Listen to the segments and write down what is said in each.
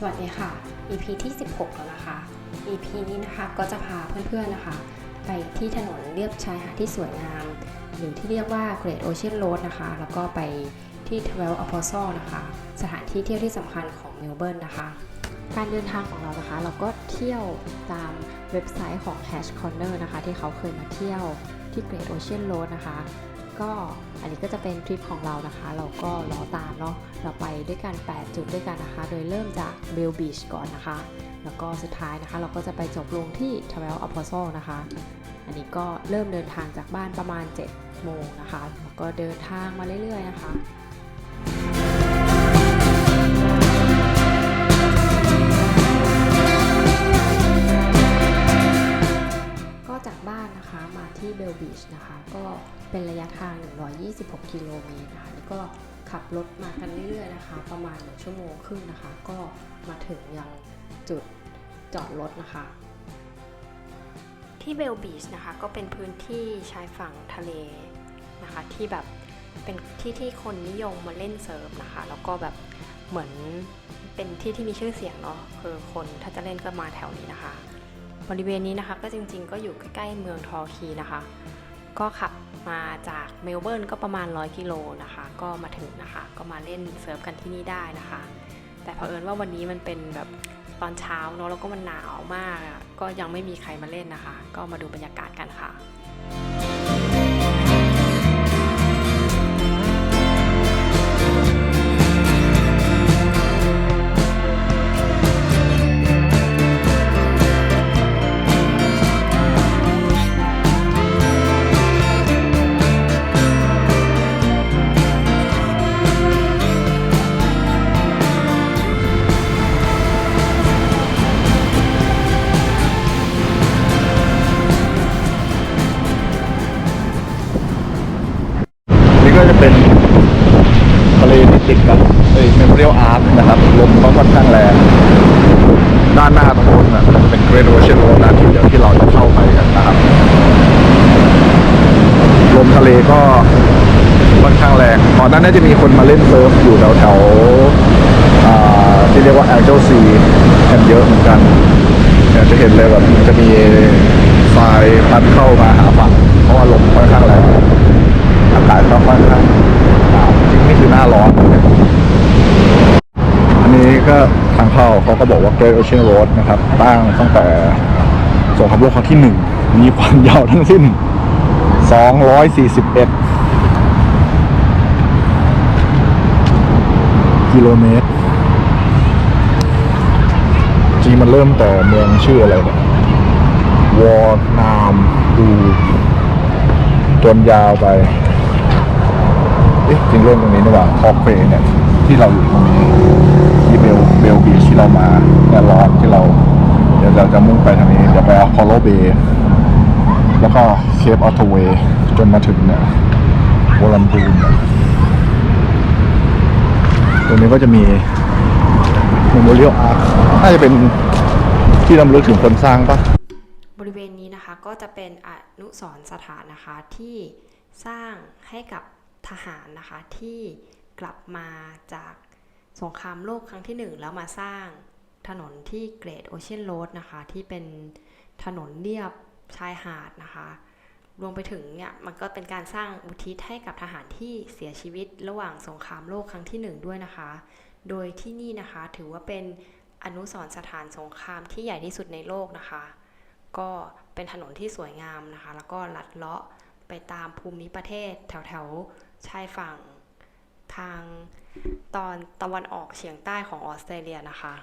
สวัสดีค่ะ EP ที่ 16 แล้วนะคะ EP นี้นะคะก็จะพาเพื่อนๆนะคะ ไปที่ถนนเลียบชายหาดที่สวยงาม หรือที่เรียกว่า Great Ocean Road นะคะ แล้วก็ไปที่12 Apostle นะคะ สถานที่เที่ยวที่สำคัญของเมลเบิร์นนะคะ การเดินทางของเรานะคะ เราก็เที่ยวตามเว็บไซต์ของ Hash Corner นะคะ ที่เขาเคยมาเที่ยวที่ Great Ocean Road นะคะ ก็อันนี้ก็จะเป็นทริปของเรานะคะ เราก็ล้อตามเนาะเราไปด้วยกัน 8 จุดด้วยกันนะคะ โดยเริ่มจากเบลบีชก่อนนะคะ แล้วก็สุดท้ายนะคะ เราก็จะไปจบลงที่ t r a v e l Apostle นะคะ อันนี้ก็เริ่มเดินทางจากบ้านประมาณ7โมงนะคะแล้วก็เดินทางมาเรื่อยๆนะคะ ที่เบลบีชนะคะ ก็เป็นระยะทาง 126 กิโลเมตรนะคะนี่ก็ขับรถมากันเรื่อยๆนะคะ ประมาณ 1 ชั่วโมงครึ่งนะคะ ก็มาถึงยังจุดจอดรถนะคะ ที่เบลบีชนะคะ ก็เป็นพื้นที่ชายฝั่งทะเลนะคะ ที่แบบเป็นที่ที่คนนิยมมาเล่นเซิร์ฟนะคะ แล้วก็แบบเหมือนเป็นที่ที่มีชื่อเสียงเนาะคือคนถ้าจะเล่นก็มาแถวนี้นะคะ บริเวณนี้นะคะก็จริงๆ ก็อยู่ใกล้ๆเมืองทอร์คีนะคะ ก็ขับมาจากเมลเบิร์นก็ประมาณ 100 กิโลนะคะ ก็มาถึงนะคะ ก็มาเล่นเซิร์ฟกันที่นี่ได้นะคะ แต่เผอิญว่าวันนี้มันเป็นแบบตอนเช้าเนาะแล้วก็มันหนาวมาก ก็ยังไม่มีใครมาเล่นนะคะ ก็มาดูบรรยากาศกันค่ะ จะเป็นทะเลที่ติดกับเอ้ยเมมโมเรียลอาร์ตนะครับลมก็ค่อนข้างแรงด้านหน้าตรงนู้นนะมันจะเป็นเกรดโอเชียนโรนะที่เดี๋ยวที่เราจะเข้าไปกันนะครับลมทะเลก็ค่อนข้างแรงตอนนั้นน่าจะมีคนมาเล่นเซิร์ฟอยู่แถวแถวอ่าที่เรียกว่าแอลเจลซีกันเยอะเหมือนกันเนี่ยจะเห็นเลยแบบจะมีทรายพัดเข้ามาหาฝั่งเพราะว่าลมค่อนข้างแรง อากาศก็ค่อนข้างหนาวจริงนี่คือหน้าร้อน อันนี้ก็ทาง เข้าเขาก็บอกว่า Great Ocean Road นะครับตั้งตั้งแต่สงครามโลกครั้งที่หนึ่งมีความยาวทั้งสิ้น 241 กิโลเมตรจริงมันเริ่มแต่เมืองชื่ออะไรเนี่ยวอร์นามดูจนยาวไป เอ๊ะจริงเริ่มตรงนี้นี่หว่าคอเควเนี่ย ที่เราอยู่ตรงนี้ บีชที่เรามาเนี่ยร้อนที่เรา เดี๋ยวเราจะมุ่งไปทางนี้ เดี๋ยวไปอพอลโลเบย์แล้วก็เคปออโตเวย์จนมาถึงเนี่ยวอลัมพูนตรงนี้ก็จะมีมมโมเรียลอาร์น่าจะเป็นที่รำลึกถึงคนสร้างปะบริเวณนี้นะคะก็จะเป็นอนุสรสถานนะคะที่สร้างให้กับทหารนะคะที่กลับมาจาก สงครามโลกครั้งที่หนึ่งแล้วมาสร้างถนนที่เกรดโอเชียนโรดนะคะ ที่เป็นถนนเรียบชายหาดนะคะ รวมไปถึงเนี่ยมันก็เป็นการสร้างอุทิศให้กับทหารที่เสียชีวิตระหว่างสงครามโลกครั้งที่หนึ่งด้วยนะคะ โดยที่นี่นะคะถือว่าเป็นอนุสรณ์สถานสงครามที่ใหญ่ที่สุดในโลกนะคะ ก็เป็นถนนที่สวยงามนะคะ แล้วก็ลัดเลาะไปตามภูมิประเทศแถวแถวๆชายฝั่งทาง ตอนตะวันออกเฉียงใต้ของออสเตรเลียนะคะ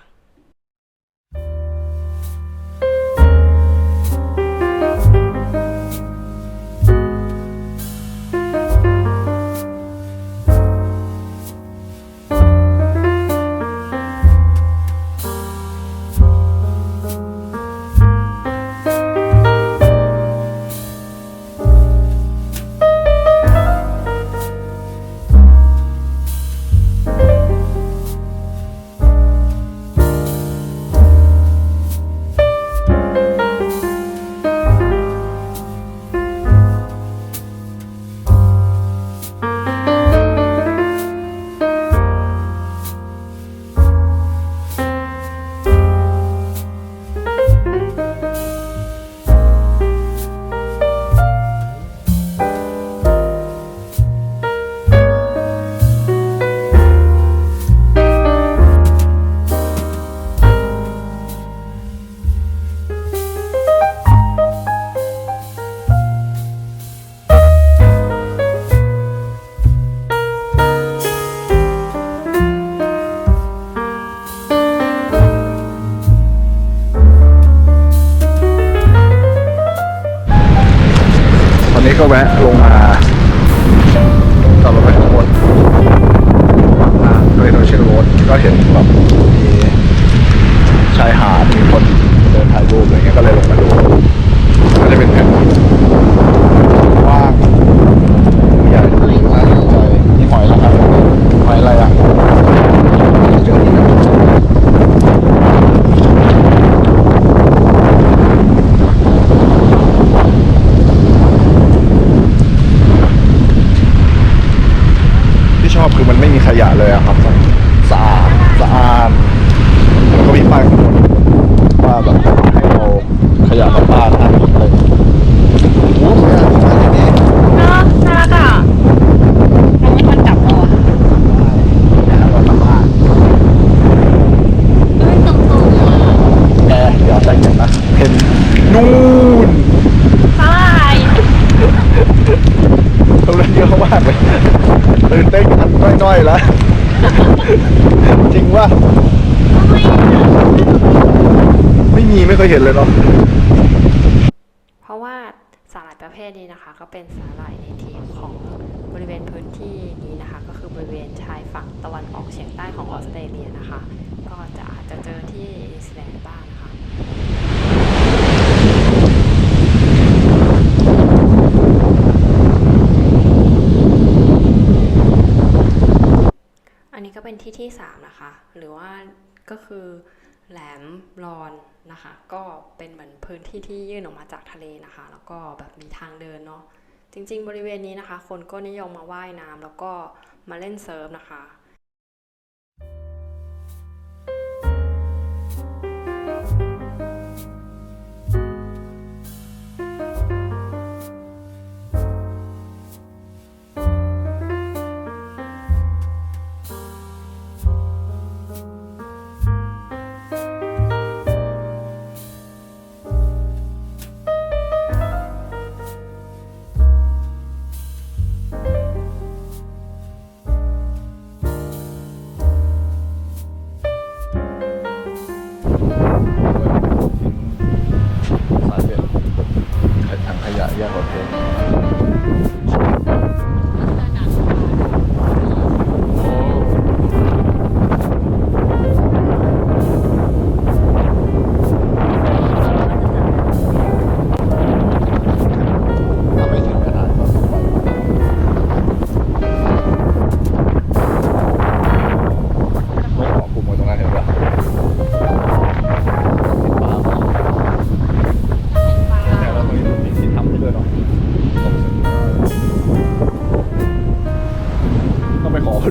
ตื่นเต้นกันน้อยๆแล้ว จริงว่าไมอะไม่มีไม่เคยเห็นเลยเนาะเพราะว่าสาหร่ายประเภทนี้นะคะ ก็เป็นสาหร่ายเนทีฟของบริเวณพื้นที่นี้นะคะ ก็คือบริเวณชายฝั่งตะวันออกเฉียงใต้ของออสเตรเลียนะคะ ก็จะอาจจะเจอที่นิวซีแลนด์บ้างนะคะ อันนี้ก็เป็นที่ที่ 3 นะคะ หรือว่าก็คือแหลมรอนนะคะ ก็เป็นเหมือนพื้นที่ที่ยื่นออกมาจากทะเลนะคะ แล้วก็แบบมีทางเดินเนาะจริงๆ บริเวณนี้นะคะ คนก็นิยมมาว่ายน้ำแล้วก็มาเล่นเซิร์ฟนะคะ ส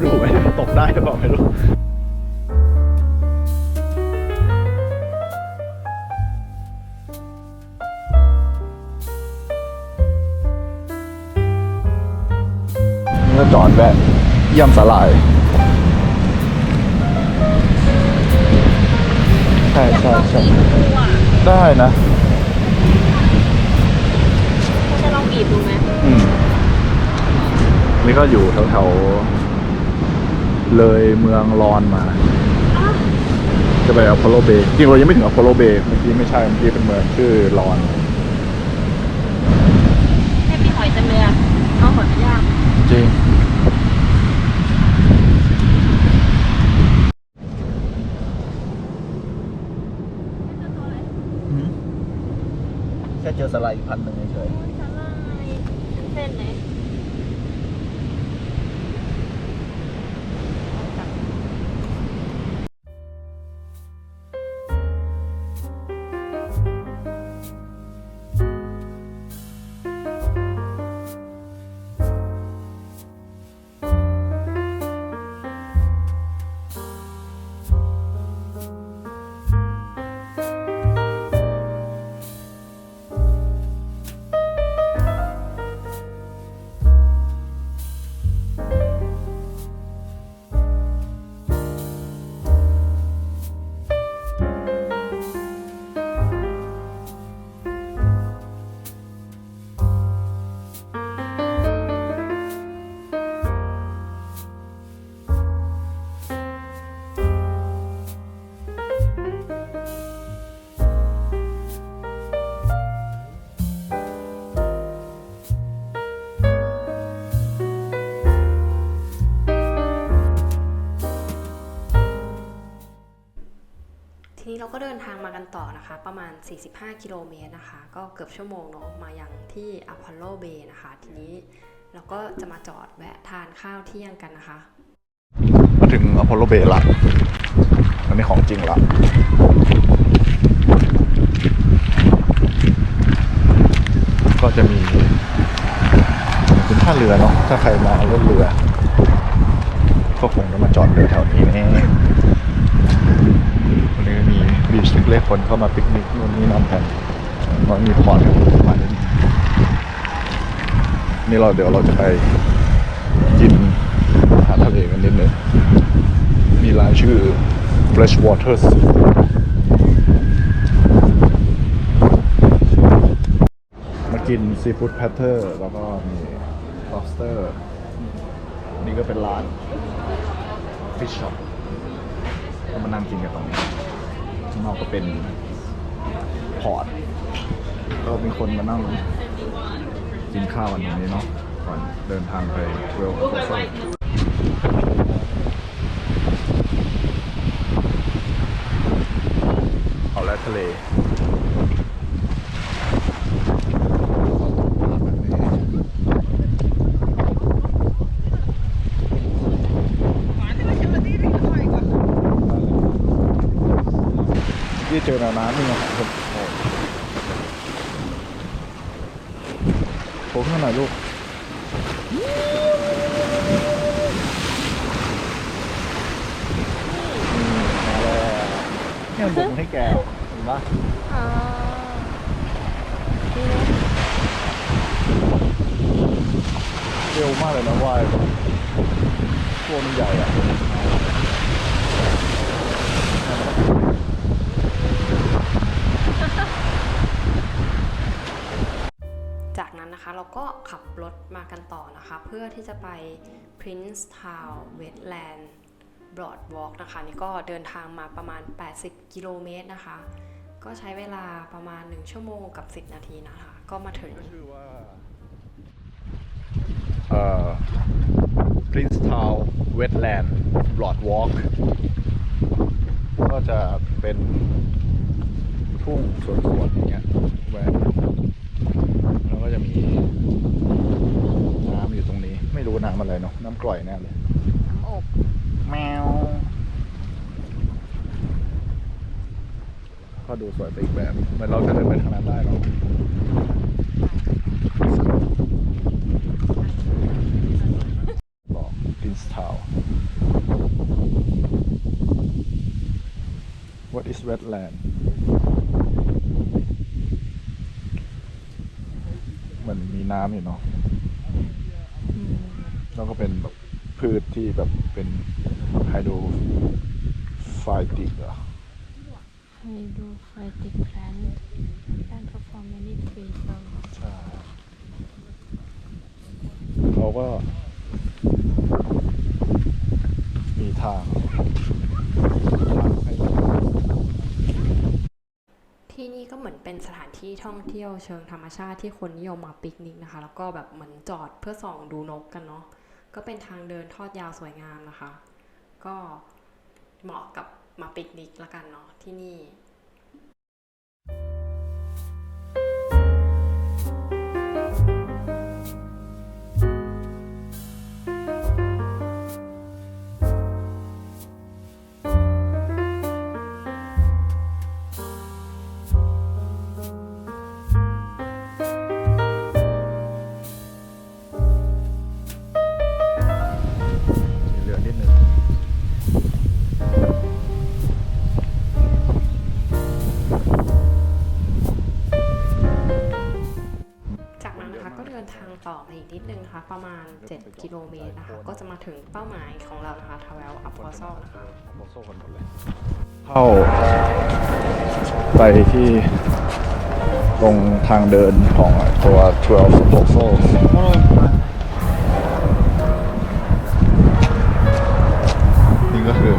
ดูไหมว่าตกได้หรือเปล่าไม่รู้นี่ก็จอดแวะเยี่ยมสลาย ใช่ใช่ใช่ได้นะจะลองบีบดูไหมอืมนี่ก็อยู่แถวๆ เลยเมืองรอนมา จะไปอพอลโลเบย์จริงเรายังไม่ถึงอพอลโลเบย์เมื่อกี้ไม่ใช่เมื่อกี้เป็นเมืองชื่อรอน เราก็เดินทางมากันต่อนะคะ ประมาณ 45 กิโลเมตรนะคะ ก็เกือบชั่วโมงเนาะมาอย่างที่อพอลโลเบย์นะคะ ทีนี้เราก็จะมาจอดแวะทานข้าวเที่ยงกันนะคะ มาถึงอพอลโลเบละอันนี้ของจริงละก็จะมีเป็นท่าเรือเนาะถ้าใครมาเล่นเรือ ก็คงจะมาจอดเรือแถวนี้แน่นี้ บีชเล็กๆคนเข้ามาปิกนิกนู่นนี่นั่นกันก็มีพอร์ตประมาณนี้นี่เราเดี๋ยวเราจะไปกินอาหารทะเลกันนิดนึงมีร้านชื่อ Fresh Waters มากินซีฟู้ดแพทเทอร์ แล้วก็มี lobster นี่ก็เป็นร้าน fish shop มานั่งกินกันตรงนี้ ข้างนอกก็เป็นพอร์ตก็มีคนมานั่งกินข้าวกันตรงนี้เนาะก่อนเดินทางไปเวลโคโซเอาและทะเล เจอแนวน้ำนี่ไงครับโอ้โผล่ขึ้นหน่อยลูกนี่มาแล้วเนี่ยบุกให้แกเห็นปะเร็วมากเลยนะว่ายตัวมันใหญ่อะ จากนั้นนะคะ เราก็ขับรถมากันต่อนะคะ เพื่อที่จะไป Prince Town Wetland Broadwalk นะคะ นี่ก็เดินทางมาประมาณ 80 กิโลเมตรนะคะ ก็ใช้เวลาประมาณ 1 ชั่วโมงกับ 10 นาทีนะคะ ก็มาถึงชื่อว่า เอ่อ Princetown Wetland Broadwalk ก็จะเป็นทุ่งสวนๆอย่างเงี้ยแหวน แล้วก็จะมีน้ำอยู่ตรงนี้ ไม่รู้น้ำอะไรเนาะน้ำกร่อยแน่เลยน้ำอบแมวก็ดูสวยไปอีกแบบเหมือนเราจะเดินไปทางนั้นได้เนาะบอก Princeton What is wetland มั นมีน้ำอยู่เนาะแล้วก็เป็นแบบพืชที่แบบเป็นไฮโดรไฟติกเหรอ Hydrophytic plant plant perform many phases ใช่เขาก็ มีทางทางให้เรา ที่นี่ก็ เหมือนเป็นสถานที่ท่องเที่ยวเชิงธรรมชาติที่คนนิยมมาปิกนิกนะคะ แล้วก็แบบเหมือนจอดเพื่อส่องดูนกกันเนาะก็เป็นทางเดินทอดยาวสวยงามนะคะ ก็เหมาะกับมาปิกนิกละกันเนาะที่นี่ เมตรนะคะ ก็จะมาถึงเป้าหมายของเรานะคะทาวเวลอัพพอซอลนะคะโมโซ่กันหมดเลยเข้าไปที่ตรงทางเดินของตัว 12 Proposal นี่ก็คือ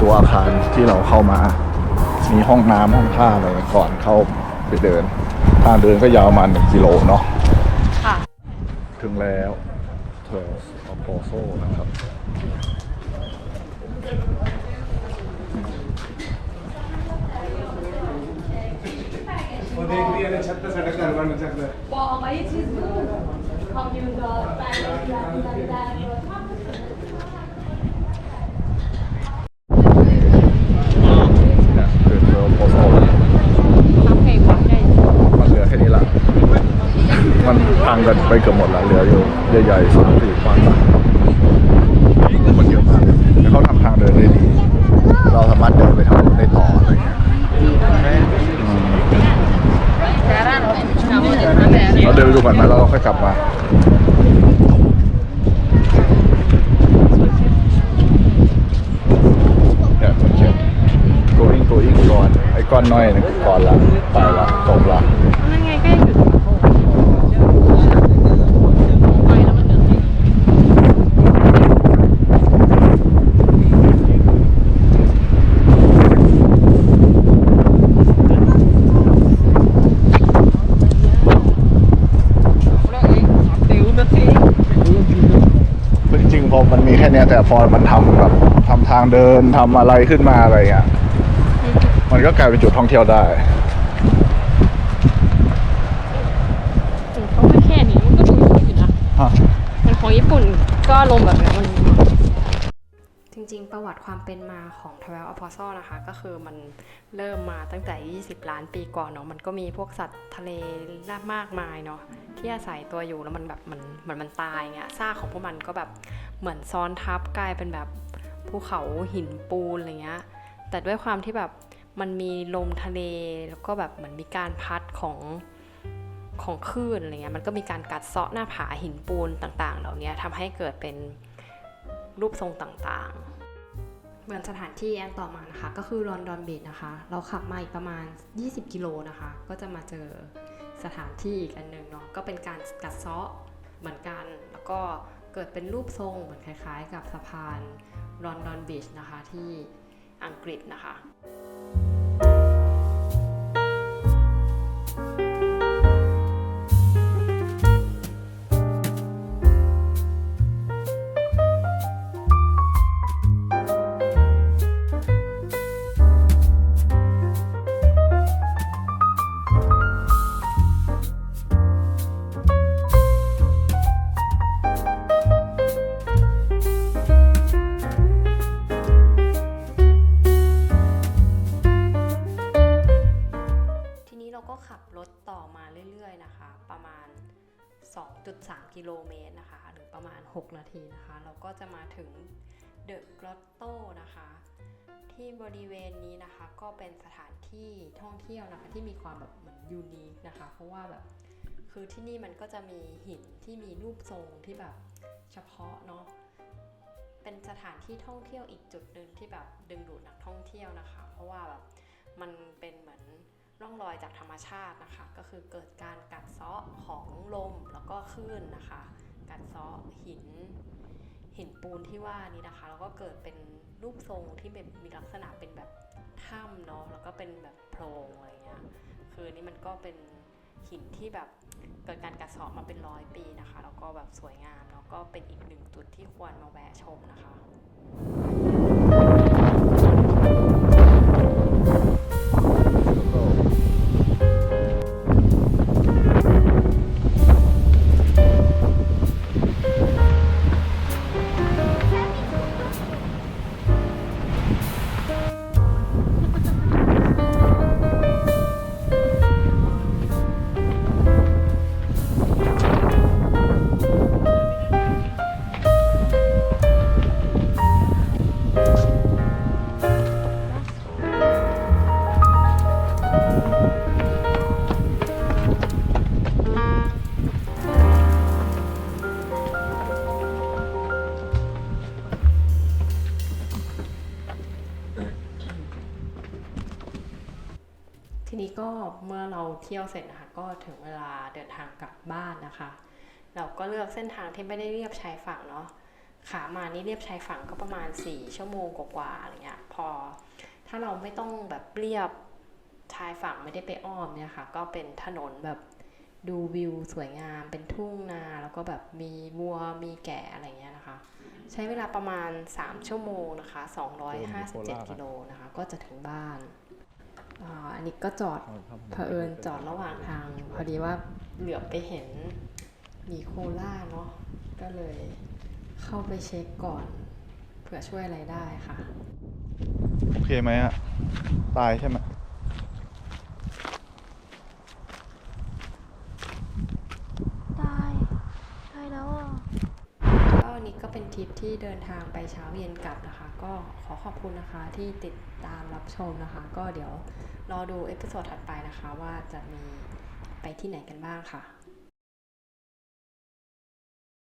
ตัวอาคารที่เราเข้ามา มีห้องน้ำห้องท่าอะไรก่อนเข้าไปเดิน ทางเดินก็ยาวประมาณ1กิโลเนาะค่ะถึงแล้ว เทลออโปโซนะครับ वो देख लिया ना छत पे सड़क का हलवा मचक रहा है वाह भाई चीज हम यू द पैलेस या that มันพังกันไปเกือบหมดแล้วเหลืออยู่ ใหญ่ๆสามสี่ควันคนเยอะมากเลยแต่เขาทำทางเดินได้ดี เราสามารถเดินไปทางนู้นได้ต่ออะไรเงี้ยเราเดินไปดูก่อนไหมแล้วเราค่อยกลับมาเนี่ยมันเขียน going going ก่อนไอ้ก้อนน้อยนี่คือก่อนละไปละตกละ นั่นไงก็ยังอยู่ไปแล้วมันเดินให้ จริงๆพอมันมีแค่เนี้ยแต่พอมันทำแบบทำทางเดินทำอะไรขึ้นมาอะไรเงี้ยมันก็กลายเป็นจุดท่องเที่ยวได้ถึงเขาไม่แค่นี้มันก็ดูอยู่นะฮะมันของญี่ปุ่นก็อารมณ์แบบเนี้ยมันจริงๆ ประวัติความเป็นมาของ Travel Apostle นะคะ ก็คือมันเริ่มมาตั้งแต่ 20 ล้านปีก่อนเนาะมันก็มีพวกสัตว์ทะเลมากมายเนาะที่อาศัยตัวอยู่แล้วมันแบบมันเหมือนมันตายเงี้ยซากของพวกมันก็แบบ เหมือนซ้อนทับกลายเป็นแบบภูเขาหินปูนอะไรเงี้ย แต่ด้วยความที่แบบมันมีลมทะเลแล้วก็แบบเหมือนมีการพัดของของคลื่นอะไรเงี้ย มันก็มีการกัดเซาะหน้าผาหินปูนต่าง ๆ เหล่านี้ทำให้เกิดเป็นรูปทรงต่างๆ เหมือนสถานที่อันต่อมานะคะ ก็คือลอนดอนบีชนะคะ เราขับมาอีกประมาณ 20 กิโลนะคะ ก็จะมาเจอสถานที่อีกอันหนึ่งเนาะ ก็เป็นการกัดเซาะเหมือนกัน แล้วก็ กิดเป็นรูปทรงเหมือนคล้ายๆ กับสะพานลอนดอนบีชนะคะที่อังกฤษนะคะ ที่บริเวณนี้นะคะก็เป็นสถานที่ท่องเที่ยวนะคะ ที่มีความแบบเหมือนยูนิคนะคะ เพราะว่าแบบคือที่นี่มันก็จะมีหินที่มีรูปทรงที่แบบเฉพาะเนาะเป็นสถานที่ท่องเที่ยวอีกจุดหนึ่งที่แบบดึงดูดนักท่องเที่ยวนะคะ เพราะว่าแบบมันเป็นเหมือนร่องรอยจากธรรมชาตินะคะ ก็คือเกิดการกัดเซาะของลมแล้วก็คลื่นนะคะ กัดเซาะหิน หินปูนที่ว่านี้นะคะ แล้วก็เกิดเป็นรูปทรงที่เป็นมีลักษณะเป็นแบบถ้ำเนาะแล้วก็เป็นแบบโพรงอะไรเงี้ยคือนี่มันก็เป็นหินที่แบบเกิดการกระเซาะมาเป็นร้อยปีนะคะ แล้วก็แบบสวยงามแล้วก็เป็นอีกหนึ่งจุดที่ควรมาแวะชมนะคะ เราเที่ยวเสร็จนะคะ ก็ถึงเวลาเดินทางกลับบ้านนะคะ เราก็เลือกเส้นทางที่ไม่ได้เรียบชายฝั่งเนาะขามานี่เรียบชายฝั่งก็ประมาณ 4 ชั่วโมงกว่าๆอะไรเงี้ยพอ ถ้าเราไม่ต้องแบบเรียบชายฝั่งไม่ได้ไปอ้อมเนี่ยค่ะ ก็เป็นถนนแบบดูวิวสวยงามเป็นทุ่งนาแล้วก็แบบมีวัวมีแกะอะไรเงี้ยนะคะ ใช้เวลาประมาณ 3 ชั่วโมงนะคะ 257กิโลนะคะ ก็จะถึงบ้าน อ่าอันนี้ก็จอดเผอิญจอดระหว่างทาง พอดีว่าเหลือบไปเห็นหมีโคล่าเนาะก็เลยเข้าไปเช็คก่อนเผื่อช่วยอะไรได้ค่ะ โอเคไหมอะตายใช่ไหม ตาย ตายแล้วอะ ก็วันนี้ก็เป็นทริป ที่เดินทางไปเช้าเย็นกลับนะคะ ก็ขอขอบคุณนะคะที่ติดตามรับชมนะคะ ก็เดี๋ยวรอดูเอพิโซดถัดไปนะคะ ว่าจะมีไปที่ไหนกันบ้างค่ะ